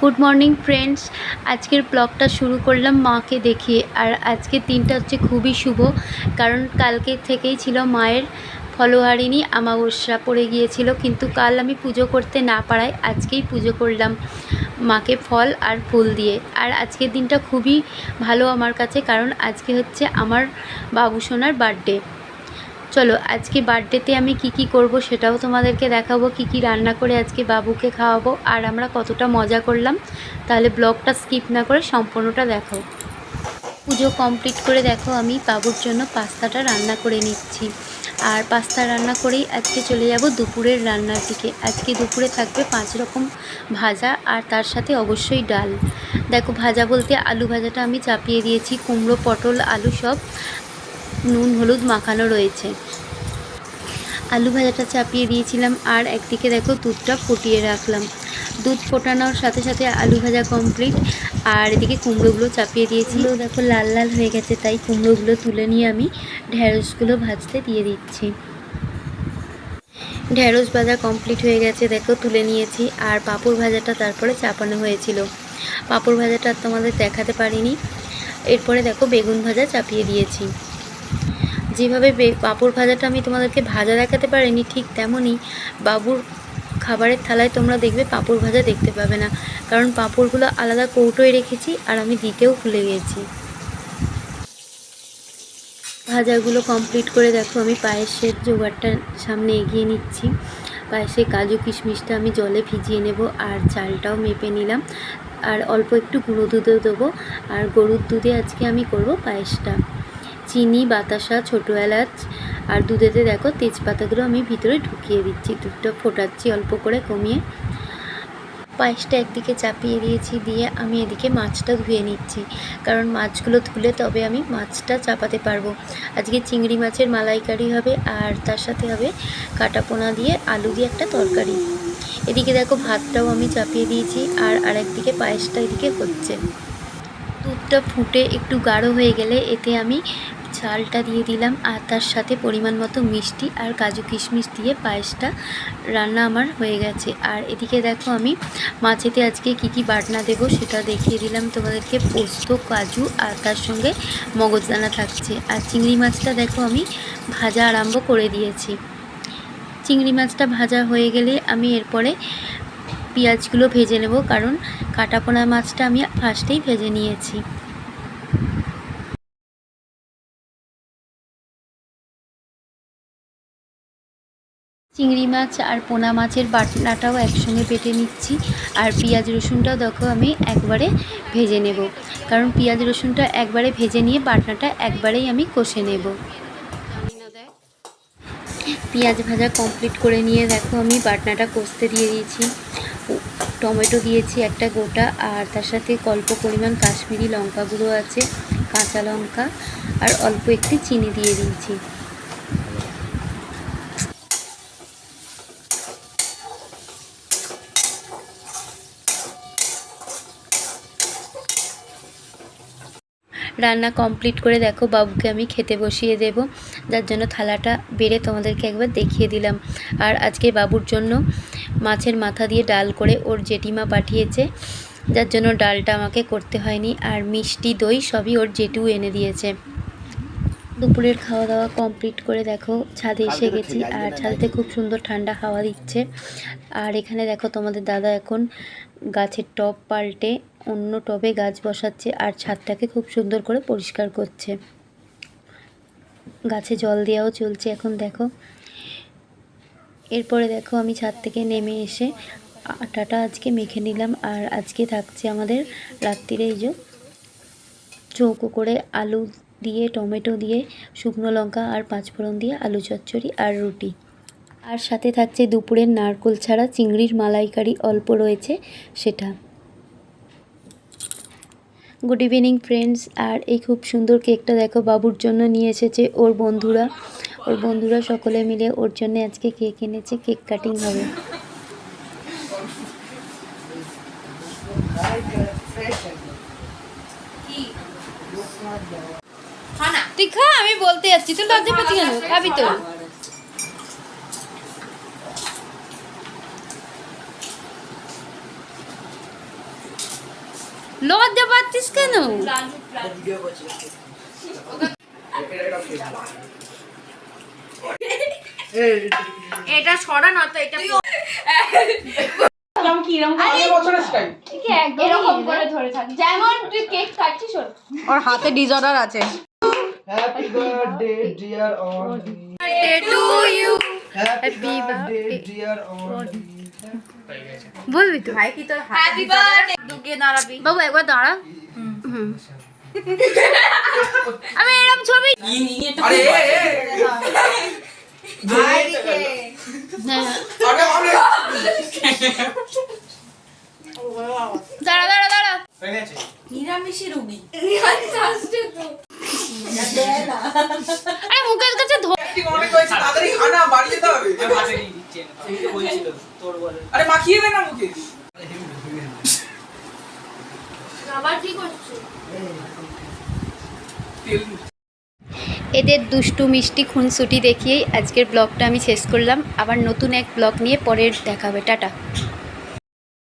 Good morning friends. আজকের ব্লগটা শুরু করলাম মাকে দেখিয়ে। আর আজকের দিনটা হচ্ছে খুবই শুভ, কারণ কালকে থেকেই ছিল মায়ের ফলোহারিণী আমাবস্যা পড়ে গিয়েছিল, কিন্তু কাল আমি পুজো করতে না পারায় আজকেই পুজো করলাম মাকে ফল আর ফুল দিয়ে। আর আজকের দিনটা খুবই ভালো আমার কাছে, কারণ আজকে হচ্ছে আমার বাবু সোনার বার্থডে। চলো, আজকে বার্থডেতে আমি কি কি করব সেটাও তোমাদেরকে দেখাবো, কি কি রান্না করে আজকে বাবুকে খাওয়াবো, আর আমরা কতটা মজা করলাম। তাহলে ব্লগটা স্কিপ না করে সম্পূর্ণটা দেখো। পুজো কমপ্লিট করে দেখো, আমি বাবুর জন্য পাস্তাটা রান্না করে নিচ্ছি। আর পাস্তা রান্না করেই আজকে চলে যাব দুপুরের রান্নার দিকে। আজকে দুপুরে থাকবে পাঁচ রকম ভাজা আর তার সাথে অবশ্যই ডাল। দেখো, ভাজা বলতে আলু ভাজাটা আমি চাপিয়ে দিয়েছি, কুমড়ো, পটল, আলু সব নুন, হলুদ মাখানো রয়েছে। আলু ভাজাটা চাপিয়ে দিয়েছিলাম আর একদিকে দেখো দুধটা ফুটিয়ে রাখলাম। দুধ ফোটানোর সাথে সাথে আলু ভাজা কমপ্লিট আর এদিকে কুমড়োগুলো চাপিয়ে দিয়েছি। দেখো লাল লাল হয়ে গেছে তাই কুমড়োগুলো তুলে নিয়ে আমি ঢ্যাঁড়সগুলো ভাজতে দিয়ে দিচ্ছি। ঢ্যাঁড়স ভাজা কমপ্লিট হয়ে গেছে দেখো তুলে নিয়েছি আর পাঁপড় ভাজাটা তারপরে চাপানো হয়েছিল। পাঁপড় ভাজাটা তোমাদের দেখাতে পারিনি। এরপরে দেখো বেগুন ভাজা চাপিয়ে দিয়েছি। যেভাবে পাঁপড় ভাজাটা আমি তোমাদেরকে ভাজা দেখাতে পারিনি, ঠিক তেমনই বাবুর খাবারের থালায় তোমরা দেখবে পাঁপড় ভাজা দেখতে পাবে না। কারণ পাঁপড়গুলো আলাদা কৌটোয় রেখেছি আর আমি দিতেও ভুলে গেছি। ভাজাগুলো কমপ্লিট করে দেখো, আমি পায়েসের জোগাড়টা সামনে এগিয়ে নিচ্ছি। পায়েসে কাজু কিশমিশটা আমি জলে ভিজিয়ে নেব আর চালটাও মেপে নিলাম। আর অল্প একটু গুঁড়ো দুধও দেবো। আর গরুর দুধে আজকে আমি করব পায়েসটা। চিনি, বাতাসা, ছোটো এলাচ আর দুধেতে দেখো তেজপাতাগুলো আমি ভিতরে ঢুকিয়ে দিচ্ছি। দুধটা ফোটাচ্ছি অল্প করে কমিয়ে। পায়েসটা একদিকে চাপিয়ে দিয়েছি, দিয়ে আমি এদিকে মাছটা ধুয়ে নিচ্ছি। কারণ মাছগুলো ধুলে তবে আমি মাছটা চাপাতে পারব। আজকে চিংড়ি মাছের মালাইকারি হবে আর তার সাথে হবে কাটা পোনা দিয়ে আলু দিয়ে একটা তরকারি। এদিকে দেখো ভাতটাও আমি চাপিয়ে দিয়েছি আর আরেকদিকে পায়েসটা এদিকে হচ্ছে। দুধটা ফুটে একটু গাঢ় হয়ে গেলে এতে আমি চালটা দিয়ে দিলাম আর তার সাথে পরিমাণ মতো মিষ্টি আর কাজু কিশমিশ দিয়ে পায়েসটা রান্না আমার হয়ে গেছে। আর এদিকে দেখো আমি মাছেতে আজকে কি কি বাটনা দেবো সেটা দেখিয়ে দিলাম তোমাদেরকে। পোস্ত, কাজু আর তার সঙ্গে মগজদানা থাকছে। আর চিংড়ি মাছটা দেখো আমি ভাজা আরম্ভ করে দিয়েছি। চিংড়ি মাছটা ভাজা হয়ে গেলে আমি এরপরে পেঁয়াজগুলো ভেজে নেব কারণ কাটাপোনা মাছটা আমি ফার্স্টেই ভেজে নিয়েছি। চিংড়ি মাছ আর পোনা মাছের বাটনাটাও একসঙ্গে বেটে নিচ্ছি। আর পেঁয়াজ রসুনটাও দেখো আমি একবারে ভেজে নেব। কারণ পেঁয়াজ রসুনটা একবারে ভেজে নিয়ে বাটনাটা একবারেই আমি কষে নেব। পেঁয়াজ ভাজা কমপ্লিট করে নিয়ে দেখো আমি বাটনাটা কষতে দিয়ে দিয়েছি। টমেটো দিয়েছি একটা গোটা আর তার সাথে অল্প পরিমাণ কাশ্মীরি লঙ্কা গুঁড়ো আছে, কাঁচা লঙ্কা, আর অল্প একটু চিনি দিয়ে দিয়েছি। রান্না কমপ্লিট করে দেখো বাবুকে আমি খেতে বসিয়ে দেব। যার জন্য থালাটা বেড়ে তোমাদেরকে একবার দেখিয়ে দিলাম। আর আজকে বাবুর জন্য মাছের মাথা দিয়ে ডাল করে ওর জেঠিমা পাঠিয়েছে। যার জন্য ডালটা আমাকে করতে হয়নি। আর মিষ্টি দই সবই ওর জেঠু এনে দিয়েছে। দুপুরের খাওয়া দাওয়া কমপ্লিট করে দেখো ছাদে এসে গেছি। আর ছাদেতে খুব সুন্দর ঠান্ডা হাওয়া দিচ্ছে। আর এখানে দেখো তোমাদের দাদা এখন গাছের টব পাল্টে অন্য টবে গাছ বসাচ্ছে আর ছাদটাকে খুব সুন্দর করে পরিষ্কার করছে। গাছে জল দেওয়াও চলছে এখন দেখো। এরপরে দেখো আমি ছাদ থেকে নেমে এসে আটাটা আজকে মেখে নিলাম আর আজকে থাকছে আমাদের রাত্রিরে এই যে চৌকো করে আলু দিয়ে, টমেটো দিয়ে, শুকনো লঙ্কা আর পাঁচফোড়ন দিয়ে আলু চচ্চড়ি আর রুটি। আর সাথে থাকছে দুপুরের নারকোল ছাড়া চিংড়ির মালাইকারি অল্প রয়েছে সেটা। গুড ইভিনিং ফ্রেন্ডস আর এই খুব সুন্দর কেকটা দেখো, বাবুর জন্য নিয়ে এসেছে ওর বন্ধুরা। ওর বন্ধুরা সকলে মিলে ওর জন্য আজকে কেক এনেছে, কেক কাটিং হবে। আমি বলতে যাচ্ছি। তুই লজ্জা পাচ্ছি কেন? খাবি তো। লজ্জা পাচ্ছিস কেন? এটা সরা না তো এটা এরকম করে ধরে থাক। যেমন তুই কেক কাটছিস ওর ওর হাতে ডিজঅর্ডার আছে। Happy birthday, dear birthday, dear Aunty. বলবি তো? ভাই কি তোর হ্যাপি বার্থডে দুগে দাঁড়াবি। বাবু একবার দাঁড়া। হুম। আমি এরকম ছবি। দাঁড়া দাঁড়া দাঁড়া। নিরামিষি রুগী আরে মুখের কাছে ধর তাড়াতাড়ি খানা বাড়ি যেতে আরে মাখিয়ে দে না মুখে। আবার কি করছ? তেল। এদের দুষ্টু মিষ্টি খুনসুটি দেখিয়েই আজকের ব্লগটা আমি শেষ করলাম। আবার নতুন এক ব্লগ নিয়ে পরের দেখাবে। টাটা।